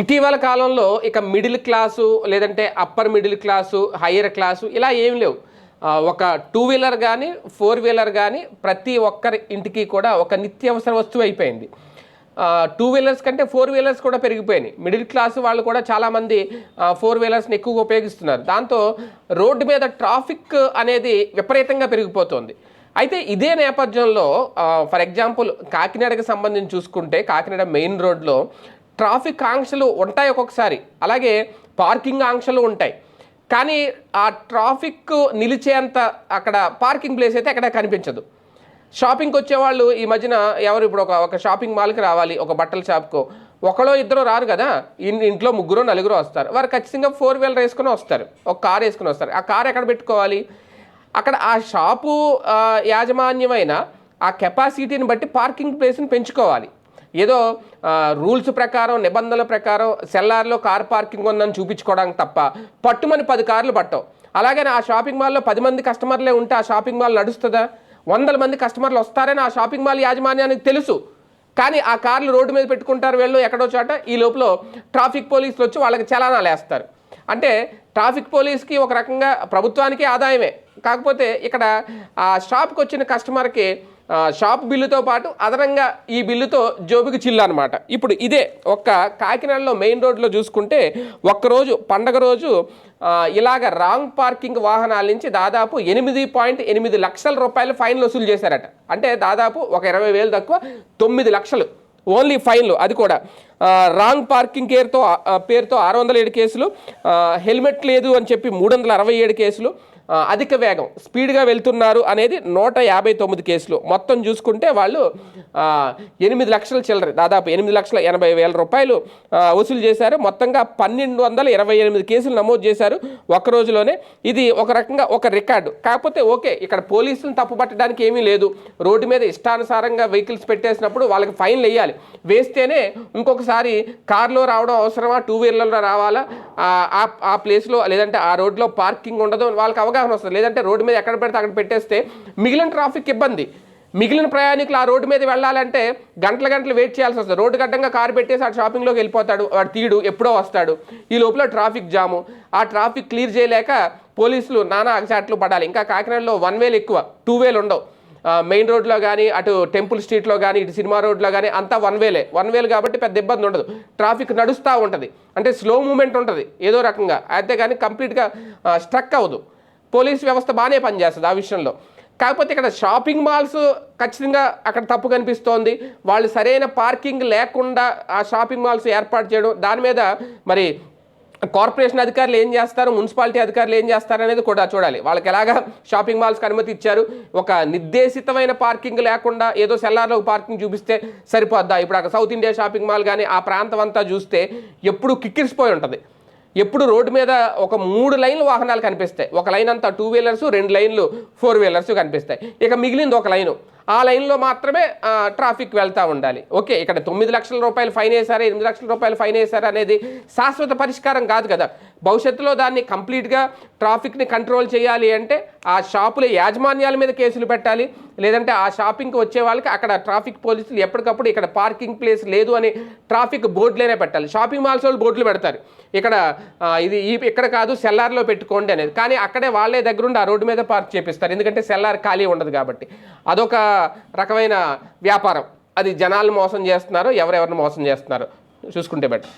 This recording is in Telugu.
ఇటీవల కాలంలో ఇక మిడిల్ క్లాసు లేదంటే upper middle class higher class ఇలా ఏం లేవు. ఒక టూ వీలర్ కానీ ఫోర్ వీలర్ కానీ ప్రతి ఒక్కరి ఇంటికి కూడా ఒక నిత్యావసర వస్తువు అయిపోయింది. టూ వీలర్స్ కంటే ఫోర్ వీలర్స్ కూడా పెరిగిపోయినాయి. మిడిల్ క్లాస్ వాళ్ళు కూడా చాలామంది ఫోర్ వీలర్స్ని ఎక్కువగా ఉపయోగిస్తున్నారు. దాంతో రోడ్డు మీద ట్రాఫిక్ అనేది విపరీతంగా పెరిగిపోతుంది. అయితే ఇదే నేపథ్యంలో ఫర్ ఎగ్జాంపుల్ కాకినాడకి సంబంధించి చూసుకుంటే కాకినాడ మెయిన్ రోడ్లో ట్రాఫిక్ ఆంక్షలు ఉంటాయి ఒక్కొక్కసారి. అలాగే పార్కింగ్ ఆంక్షలు ఉంటాయి. కానీ ఆ ట్రాఫిక్ నిలిచేంత అక్కడ పార్కింగ్ ప్లేస్ అయితే అక్కడ కనిపించదు. షాపింగ్కి వచ్చేవాళ్ళు ఈ మధ్యన ఎవరు ఇప్పుడు ఒక ఒక షాపింగ్ మాల్కి రావాలి ఒక బట్టల షాప్కు. ఒకడో ఇద్దరు రారు కదా. ఇంట్లో ముగ్గురు నలుగురు వస్తారు. వారు ఖచ్చితంగా ఫోర్ వీలర్ వేసుకుని వస్తారు. ఒక కార్ వేసుకుని వస్తారు. ఆ కార్ ఎక్కడ పెట్టుకోవాలి? అక్కడ ఆ షాపు యాజమాన్యమైన ఆ కెపాసిటీని బట్టి పార్కింగ్ ప్లేస్ని పెంచుకోవాలి. ఏదో రూల్స్ ప్రకారం నిబంధనల ప్రకారం సెల్లార్లో కార్ పార్కింగ్ ఉందని చూపించుకోవడానికి తప్ప పట్టుమని పది కార్లు పట్టవు. అలాగే ఆ షాపింగ్ మాల్లో పది మంది కస్టమర్లే ఉంటే ఆ షాపింగ్ మాల్ నడుస్తుందా? వందల మంది కస్టమర్లు వస్తారని ఆ షాపింగ్ మాల్ యాజమాన్యానికి తెలుసు. కానీ ఆ కార్లు రోడ్డు మీద పెట్టుకుంటారు వెళ్ళు ఎక్కడో చోట ఈ లోపల ట్రాఫిక్ పోలీసులు వచ్చి వాళ్ళకి చలానాలు వేస్తారు. అంటే ట్రాఫిక్ పోలీస్కి ఒక రకంగా ప్రభుత్వానికి ఆదాయమే. కాకపోతే ఇక్కడ ఆ షాప్కి వచ్చిన కస్టమర్కి షాప్ బిల్లుతో పాటు అదనంగా ఈ బిల్లుతో జోబుకి చిల్లు అనమాట ఇప్పుడు ఇదే ఒక్క కాకినాడలో మెయిన్ రోడ్లో చూసుకుంటే ఒక్కరోజు పండగ రోజు ఇలాగ రాంగ్ పార్కింగ్ వాహనాల నుంచి దాదాపు ఎనిమిది పాయింట్ ఎనిమిది లక్షల రూపాయలు ఫైన్లు వసూలు చేశారట. అంటే దాదాపు ఒక ఇరవై వేలు తక్కువ తొమ్మిది లక్షలు. ఓన్లీ ఫైన్లు అది కూడా. రాంగ్ పార్కింగ్ కేర్తో పేరుతో ఆరు వందల ఏడు కేసులు హెల్మెట్ లేదు అని చెప్పి మూడు వందల అరవై ఏడు కేసులు అధిక వేగం స్పీడ్గా వెళ్తున్నారు అనేది నూట యాభై తొమ్మిది కేసులు. మొత్తం చూసుకుంటే వాళ్ళు ఎనిమిది లక్షల చిల్లర దాదాపు ఎనిమిది లక్షల ఎనభై వేల రూపాయలు వసూలు చేశారు. మొత్తంగా పన్నెండు వందల ఇరవై ఎనిమిది కేసులు నమోదు చేశారు ఒక రోజులోనే. ఇది ఒక రకంగా ఒక రికార్డు. కాకపోతే ఓకే ఇక్కడ పోలీసులను తప్పుపట్టడానికి ఏమీ లేదు. రోడ్డు మీద ఇష్టానుసారంగా వెహికల్స్ పెట్టేసినప్పుడు వాళ్ళకి ఫైన్లు వేయాలి. వేస్తేనే ఇంకొకసారి కార్లో రావడం అవసరమా? టూ వీలర్లో రావాలా? ఆ, ఆ- ప్లేస్లో లేదంటే ఆ రోడ్లో పార్కింగ్ ఉండదు వాళ్ళకి అవగాహన వస్తుంది. లేదంటే రోడ్డు మీద ఎక్కడ పెడితే అక్కడ పెట్టేస్తే మిగిలిన ట్రాఫిక్ ఇబ్బంది. మిగిలిన ప్రయాణికులు ఆ రోడ్డు మీద వెళ్ళాలంటే గంటల గంటలు వెయిట్ చేయాల్సి వస్తుంది. రోడ్డు గడ్డంగా కారు పెట్టేసి ఆ షాపింగ్లోకి వెళ్ళిపోతాడు వాడు తీడు ఎప్పుడో వస్తాడు. ఈ లోపల ట్రాఫిక్ జాము ఆ ట్రాఫిక్ క్లియర్ చేయలేక పోలీసులు నానా అగచాట్లు పడాలి. ఇంకా కాకినాడలో వన్ వేలు ఎక్కువ టూ వేలు ఉండవు. మెయిన్ రోడ్లో కానీ అటు టెంపుల్ స్ట్రీట్లో కానీ ఇటు సినిమా రోడ్లో కానీ అంతా వన్ వేలే. వన్ వేలు కాబట్టి పెద్ద ఇబ్బంది ఉండదు. ట్రాఫిక్ నడుస్తూ ఉంటుంది. అంటే స్లో మూమెంట్ ఉంటుంది. ఏదో రకంగా. అయితే కానీ కంప్లీట్గా స్ట్రక్ అవ్వదు. పోలీస్ వ్యవస్థ బాగానే పనిచేస్తుంది ఆ విషయంలో. కాకపోతే ఇక్కడ షాపింగ్ మాల్స్ ఖచ్చితంగా అక్కడ తప్పు కనిపిస్తోంది. వాళ్ళు సరైన పార్కింగ్ లేకుండా ఆ షాపింగ్ మాల్స్ ఏర్పాటు చేయడం దాని మీద మరి కార్పొరేషన్ అధికారులు ఏం చేస్తారు? మున్సిపాలిటీ అధికారులు ఏం చేస్తారు అనేది కూడా చూడాలి. వాళ్ళకి ఎలాగా షాపింగ్ మాల్స్కి అనుమతి ఇచ్చారు? ఒక నిర్దేశితమైన పార్కింగ్ లేకుండా ఏదో సెల్లార్లో పార్కింగ్ చూపిస్తే సరిపోద్దా? ఇప్పుడు అక్కడ సౌత్ ఇండియా షాపింగ్ మాల్ కానీ ఆ ప్రాంతం అంతా చూస్తే ఎప్పుడు కిక్కిరిసిపోయి ఉంటుంది. ఎప్పుడు రోడ్డు మీద ఒక మూడు లైన్లు వాహనాలు కనిపిస్తాయి. ఒక లైన్ అంతా టూ వీలర్స్ రెండు లైన్లు ఫోర్ వీలర్స్ కనిపిస్తాయి. ఇక మిగిలింది ఒక లైను. ఆ లైన్లో మాత్రమే ట్రాఫిక్ వెళ్తూ ఉండాలి. ఓకే ఇక్కడ తొమ్మిది లక్షల రూపాయలు ఫైన్ వేశారా ఎనిమిది లక్షల రూపాయలు ఫైన్ వేశారా అనేది శాశ్వత పరిష్కారం కాదు కదా. భవిష్యత్తులో దాన్ని కంప్లీట్గా ట్రాఫిక్ని కంట్రోల్ చేయాలి అంటే ఆ షాపుల యాజమాన్యాల మీద కేసులు పెట్టాలి. లేదంటే ఆ షాపింగ్కి వచ్చే వాళ్ళకి అక్కడ ట్రాఫిక్ పోలీసులు ఎప్పటికప్పుడు ఇక్కడ పార్కింగ్ ప్లేస్ లేదు అని ట్రాఫిక్ బోర్డులోనే పెట్టాలి. షాపింగ్ మాల్స్ వాళ్ళు బోర్డులు పెడతారు. ఇక్కడ ఇది ఈ ఇక్కడ కాదు సెల్లార్లో పెట్టుకోండి అనేది. కానీ అక్కడే వాళ్ళే దగ్గరుండి ఆ రోడ్డు మీద పార్క్ చేపిస్తారు. ఎందుకంటే సెల్లార్ ఖాళీ ఉండదు కాబట్టి. అదొక రకమైన వ్యాపారం. అది జనాలు మోసం చేస్తున్నారు ఎవరెవరిని మోసం చేస్తున్నారు. చూసుకుంటే బెటర్.